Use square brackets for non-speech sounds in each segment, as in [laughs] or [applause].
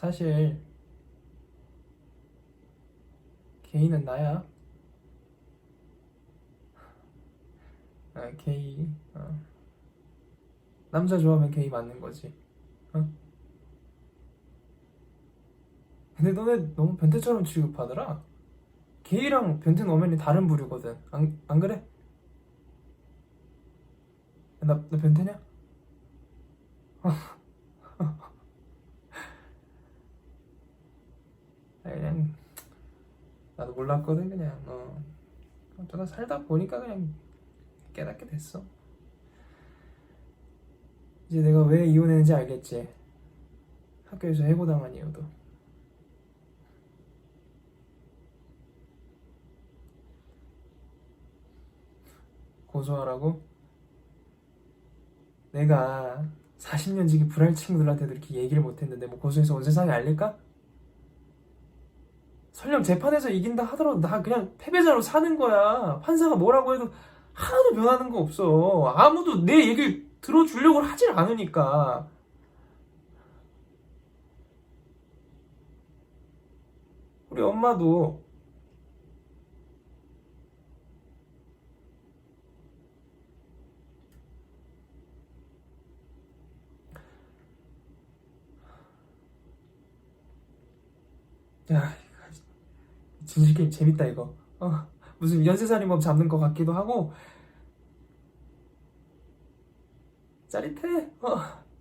사실 게이는 나야. 아, 게이. 어. 남자 좋아하면 게이 맞는 거지. 어? 근데 너네 너무 변태처럼 취급하더라. 게이랑 변태는 엄연히 다른 부류거든. 안, 안 그래? 나, 나 변태냐? 아, 그냥 나도 몰랐거든 그냥 어. 어쩌다 살다 보니까 그냥 깨닫게 됐어 이제 내가 왜 이혼했는지 알겠지 학교에서 해고당한 이유도 고소하라고? 내가 40년 지기 불알 친구들한테도 이렇게 얘기를 못했는데 뭐 고소해서 온 세상에 알릴까? 설령 재판에서 이긴다 하더라도 나 그냥 패배자로 사는 거야. 판사가 뭐라고 해도 하나도 변하는 거 없어. 아무도 내 얘기를 들어주려고 하질 않으니까. 우리 엄마도 야, 진실 게임 재밌다 이거. 어, 무슨 연쇄살인범 잡는 것 같기도 하고 짜릿해. 어.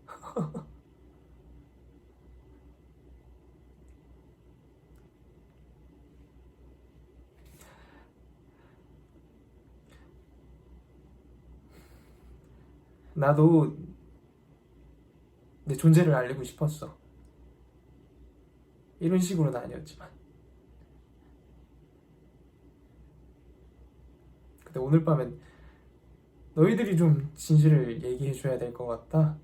[laughs] 나도 내 존재를 알리고 싶었어. 이런 식으로는 아니었지만. 근데 오늘 밤엔 너희들이 좀 진실을 얘기해 줘야 될 것 같다.